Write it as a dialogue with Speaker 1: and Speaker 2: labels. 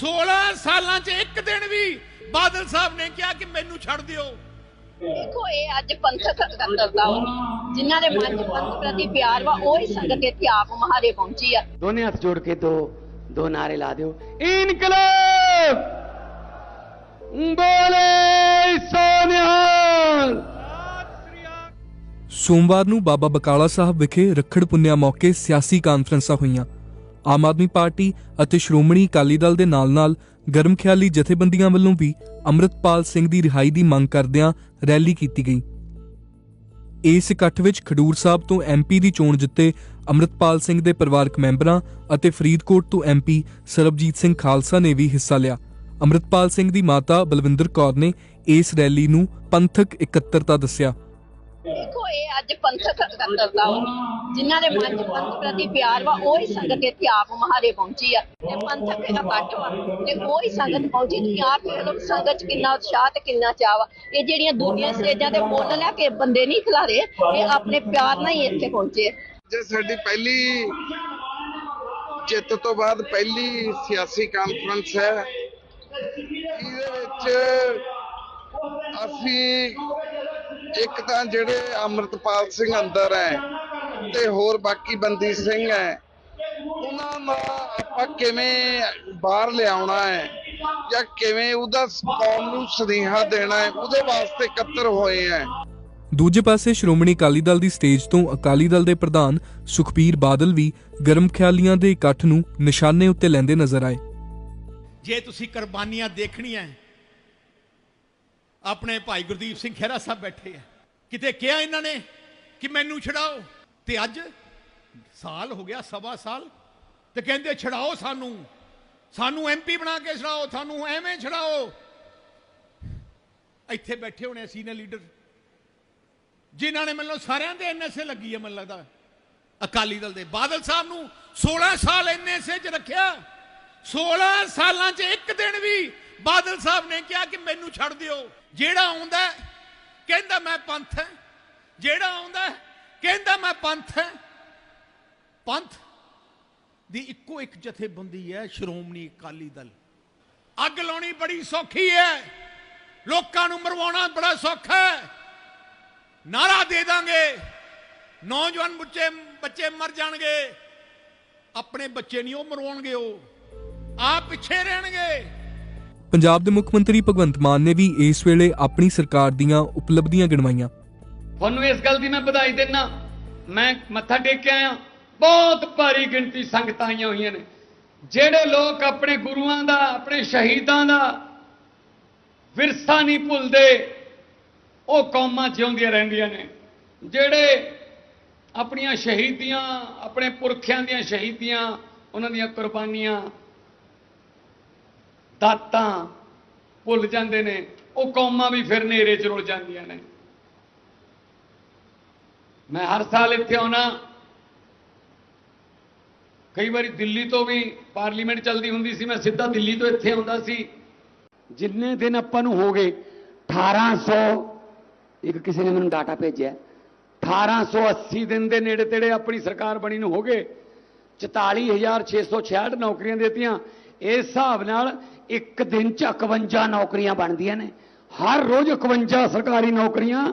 Speaker 1: 16 ਸਾਲਾਂ 'ਚ ਇੱਕ ਦਿਨ ਵੀ ਬਾਦਲ ਸਾਹਿਬ ਨੇ ਕਿਹਾ ਕਿ ਮੈਨੂੰ ਛੱਡ ਦਿਓ।
Speaker 2: ਦੇਖੋ ਇਹ ਅੱਜ ਪੰਥਕ ਕਰਦਾ ਵਾ। ਜਿਨ੍ਹਾਂ ਦੇ ਮਨ 'ਚ ਪੰਥ ਪ੍ਰਤੀ ਪਿਆਰ ਵਾ ਉਹ ਹੀ ਸੰਗਤ ਇੱਥੇ ਆਪ ਮਹਾਰੇ ਪਹੁੰਚੀ ਆ।
Speaker 3: ਦੋਨੇ ਹੱਥ ਜੋੜ ਕੇ ਦੋ ਦੋ ਨਾਰੇ ਲਾ ਦਿਓ। ਇਨਕਲਾਬ! ਬੋਲੇ ਸੋਨਿਹਾਲ!
Speaker 4: ਸੋਮਵਾਰ ਨੂੰ ਬਾਬਾ ਬਕਾਲਾ ਸਾਹਿਬ ਵਿਖੇ ਰੱਖੜ ਪੁੰਨਿਆ ਮੌਕੇ ਸਿਆਸੀ ਕਾਨਫਰੰਸਾਂ ਹੋਈਆਂ। ਆਮ ਆਦਮੀ ਪਾਰਟੀ ਅਤੇ ਸ਼੍ਰੋਮਣੀ ਅਕਾਲੀ ਦਲ ਦੇ ਨਾਲ-ਨਾਲ ਗਰਮ ਖਿਆਲੀ ਜਥੇਬੰਦੀਆਂ ਵੱਲੋਂ ਵੀ ਅੰਮ੍ਰਿਤਪਾਲ ਸਿੰਘ ਦੀ ਰਿਹਾਈ ਦੀ ਮੰਗ ਕਰਦਿਆਂ ਰੈਲੀ ਕੀਤੀ ਗਈ। ਇਸ ਇਕੱਠ ਵਿੱਚ ਖਡੂਰ ਸਾਹਿਬ ਤੋਂ ਐਮਪੀ ਦੀ ਚੋਣ ਜਿੱਤੇ ਅੰਮ੍ਰਿਤਪਾਲ ਸਿੰਘ ਦੇ ਪਰਿਵਾਰਕ ਮੈਂਬਰਾਂ ਅਤੇ ਫਰੀਦਕੋਟ ਤੋਂ ਐਮਪੀ ਸਰਬਜੀਤ ਸਿੰਘ ਖਾਲਸਾ ਨੇ ਵੀ ਹਿੱਸਾ ਲਿਆ। ਅੰਮ੍ਰਿਤਪਾਲ ਸਿੰਘ ਦੀ ਮਾਤਾ ਬਲਵਿੰਦਰ ਕੌਰ ਨੇ ਇਸ ਰੈਲੀ ਨੂੰ ਪੰਥਕ ਇਕੱਤਰਤਾ ਦੱਸਿਆ।
Speaker 2: ਅੱਜ ਪੰਥਕ ਕਰਦਾ ਵਾ। ਜਿਨ੍ਹਾਂ ਦੇ ਮਨ 'ਚ ਪੰਥ ਪ੍ਰਤੀ ਪਿਆਰ ਵਾ, ਉਹ ਹੀ ਸੰਗਤ ਇੱਥੇ ਆਪ ਮਹਾਰੇ ਪਹੁੰਚੀ ਆ। ਤੇ ਪੰਥਕ ਇਕੱਠ ਵਾ, ਤੇ ਉਹ ਹੀ ਸੰਗਤ ਪਹੁੰਚੀ। ਤੁਸੀਂ ਆਪ ਵੇਖ ਲਓ ਸੰਗਤ 'ਚ ਕਿੰਨਾ ਉਤਸ਼ਾਹ ਤੇ ਕਿੰਨਾ ਚਾਅ ਵਾ। ਇਹ ਜਿਹੜੀਆਂ ਦੂਜੀਆਂ ਸਟੇਜਾਂ ਤੇ ਮੁੱਲ ਲੈ ਕੇ ਬੰਦੇ ਨਹੀਂ ਖਿਲਾਰੇ, ਇਹ ਆਪਣੇ ਪਿਆਰ ਨਾਲ ਹੀ ਇੱਥੇ ਪਹੁੰਚੇ।
Speaker 5: ਜੇ ਸਾਡੀ ਪਹਿਲੀ ਜਿੱਤ ਤੋਂ ਬਾਅਦ ਪਹਿਲੀ ਸਿਆਸੀ ਕਾਨਫਰੰਸ ਹੈ, ਇਹਦੇ ਵਿੱਚ ਅਸੀਂ ਇੱਕ ਤਾਂ ਜਿਹੜੇ ਅਮਰਤਪਾਲ ਸਿੰਘ ਅੰਦਰ ਹੈ ਤੇ ਹੋਰ ਬਾਕੀ ਬੰਦੀ ਸਿੰਘ ਹੈ ਉਹਨਾਂ ਦਾ ਆਪਾਂ ਕਿਵੇਂ ਬਾਹਰ ਲਿਆਉਣਾ ਹੈ ਜਾਂ ਕਿਵੇਂ ਉਹਦਾ ਕੌਮ ਨੂੰ ਸੁਨੇਹਾ ਦੇਣਾ ਹੈ ਉਹਦੇ ਵਾਸਤੇ ਇਕੱਤਰ ਹੋਏ ਹੈ।
Speaker 4: ਦੂਜੇ ਪਾਸੇ ਸ਼੍ਰੋਮਣੀ ਅਕਾਲੀ ਦਲ ਦੀ ਸਟੇਜ ਤੋਂ ਅਕਾਲੀ ਦਲ ਦੇ ਪ੍ਰਧਾਨ ਸੁਖਬੀਰ ਬਾਦਲ ਵੀ ਗਰਮ ਖਿਆਲੀਆਂ ਦੇ ਇਕੱਠ ਨੂੰ ਨਿਸ਼ਾਨੇ ਉੱਤੇ ਲੈਂਦੇ ਨਜ਼ਰ ਆਏ।
Speaker 1: ਜੇ ਤੁਸੀਂ ਕੁਰਬਾਨੀਆਂ ਦੇਖਣੀਆਂ ਆਪਣੇ ਭਾਈ ਗੁਰਦੀਪ ਸਿੰਘ ਖਹਿਰਾ ਸਾਹਿਬ ਬੈਠੇ ਆ। ਕਿਤੇ ਕਿਹਾ ਇਹਨਾਂ ਨੇ ਕਿ ਮੈਨੂੰ ਛਡਾਓ? ਤੇ ਅੱਜ ਸਾਲ ਹੋ ਗਿਆ, ਸਵਾ ਸਾਲ। ਤੇ ਕਹਿੰਦੇ, ਛਡਾਓ ਸਾਨੂੰ। ਸਾਨੂੰ ਐਮਪੀ ਬਣਾ ਕੇ ਛਡਾਓ, ਸਾਨੂੰ ਐਵੇਂ ਛਡਾਓ। ਇੱਥੇ ਬੈਠੇ ਹੋਣੇ ਸੀਨੀਅਰ ਲੀਡਰ। ਜਿਨ੍ਹਾਂ ਨੇ ਮੈਨੂੰ ਸਾਰਿਆਂ ਦੇ ਐਨਐਸਏ ਲੱਗੀ ਹੈ ਮੈਨੂੰ ਲੱਗਦਾ। ਅਕਾਲੀ ਦਲ ਦੇ ਬਾਦਲ ਸਾਹਿਬ ਨੂੰ 16 ਸਾਲ ਐਨਐਸਏ 'ਚ ਰੱਖਿਆ। 16 ਸਾਲਾਂ 'ਚ ਇੱਕ ਦਿਨ ਵੀ ਬਾਦਲ ਸਾਹਿਬ ਨੇ ਕਿਹਾ ਕਿ ਮੈਨੂੰ ਛੱਡ ਦਿਓ। ਜਿਹੜਾ ਆਉਂਦਾ ਕਹਿੰਦਾ ਮੈਂ ਪੰਥ ਹੈ। ਜਿਹੜਾ ਆਉਂਦਾ ਕਹਿੰਦਾ ਮੈਂ ਪੰਥ ਹੈ। ਪੰਥ ਦੀ ਇੱਕੋ ਇੱਕ ਜਥੇਬੰਦੀ ਹੈ, ਸ਼੍ਰੋਮਣੀ ਅਕਾਲੀ ਦਲ। ਅੱਗ ਲਾਉਣੀ ਬੜੀ ਸੌਖੀ ਹੈ। ਲੋਕਾਂ ਨੂੰ ਮਰਵਾਉਣਾ ਬੜਾ ਸੌਖਾ ਹੈ। ਨਾਰਾ ਦੇ ਦਾਂਗੇ। ਨੌਜਵਾਨ ਬੱਚੇ ਬੱਚੇ ਮਰ ਜਾਣਗੇ। ਆਪਣੇ ਬੱਚੇ ਨਹੀਂ, ਉਹ ਮਰਵਾਉਣਗੇ ਉਹ। ਆਪ ਪਿੱਛੇ ਰਹਿਣਗੇ।
Speaker 4: ਪੰਜਾਬ ਦੇ ਮੁੱਖ ਮੰਤਰੀ ਭਗਵੰਤ ਮਾਨ ਨੇ ਵੀ ਇਸ ਵੇਲੇ ਆਪਣੀ ਸਰਕਾਰ ਦੀਆਂ ਉਪਲਬਧੀਆਂ ਗਿਣਵਾਈਆਂ।
Speaker 3: ਤੁਹਾਨੂੰ ਇਸ ਗੱਲ ਦੀ ਮੈਂ ਵਧਾਈ ਦਿੰਨਾ। ਮੈਂ ਮੱਥਾ ਟੇਕ ਕੇ ਆਇਆ। ਬਹੁਤ ਭਾਰੀ ਗਿਣਤੀ ਸੰਗਤਾਂ ਆਈਆਂ ਹੋਈਆਂ ਨੇ। ਜਿਹੜੇ ਲੋਕ ਆਪਣੇ ਗੁਰੂਆਂ ਦਾ, ਆਪਣੇ ਸ਼ਹੀਦਾਂ ਦਾ ਵਿਰਸਾ ਨਹੀਂ ਭੁੱਲਦੇ, ਉਹ ਕੌਮਾਂ ਜਿਉਂਦੀਆਂ ਰਹਿੰਦੀਆਂ ਨੇ। ਜਿਹੜੇ ਆਪਣੀਆਂ ਸ਼ਹੀਦੀਆਂ, ਆਪਣੇ ਪੁਰਖਿਆਂ ਦੀਆਂ ਸ਼ਹੀਦੀਆਂ, ਉਹਨਾਂ ਦੀਆਂ ਕੁਰਬਾਨੀਆਂ ਦਾਤਾਂ ਭੁੱਲ ਜਾਂਦੇ ਨੇ, ਉਹ ਕੌਮਾਂ ਵੀ ਫਿਰ ਨੇਰੇ 'ਚ ਰੁਲ ਜਾਂਦੀਆਂ ਨੇ। ਮੈਂ ਹਰ ਸਾਲ ਇੱਥੇ ਆਉਣਾ ਕਈ ਵਾਰੀ ਦਿੱਲੀ ਤੋਂ ਵੀ ਪਾਰਲੀਮੈਂਟ ਚੱਲਦੀ ਹੁੰਦੀ ਸੀ, ਮੈਂ ਸਿੱਧਾ ਦਿੱਲੀ ਤੋਂ ਇੱਥੇ ਆਉਂਦਾ ਸੀ। ਜਿੰਨੇ ਦਿਨ ਆਪਾਂ ਨੂੰ ਹੋ ਗਏ 1800 ਇੱਕ ਕਿਸੇ ਨੇ ਮੈਨੂੰ ਡਾਟਾ ਭੇਜਿਆ। 1880 ਦਿਨ ਦੇ ਨੇੜੇ ਤੇੜੇ ਆਪਣੀ ਸਰਕਾਰ ਬਣੀ ਨੂੰ ਹੋ ਗਏ। 44666 ਨੌਕਰੀਆਂ ਦਿੱਤੀਆਂ। ਇਸ ਹਿਸਾਬ ਨਾਲ ਇੱਕ ਦਿਨ ਚ 51 ਨੌਕਰੀਆਂ ਬਣਦੀਆਂ ਨੇ। ਹਰ ਰੋਜ਼ 51 ਸਰਕਾਰੀ ਨੌਕਰੀਆਂ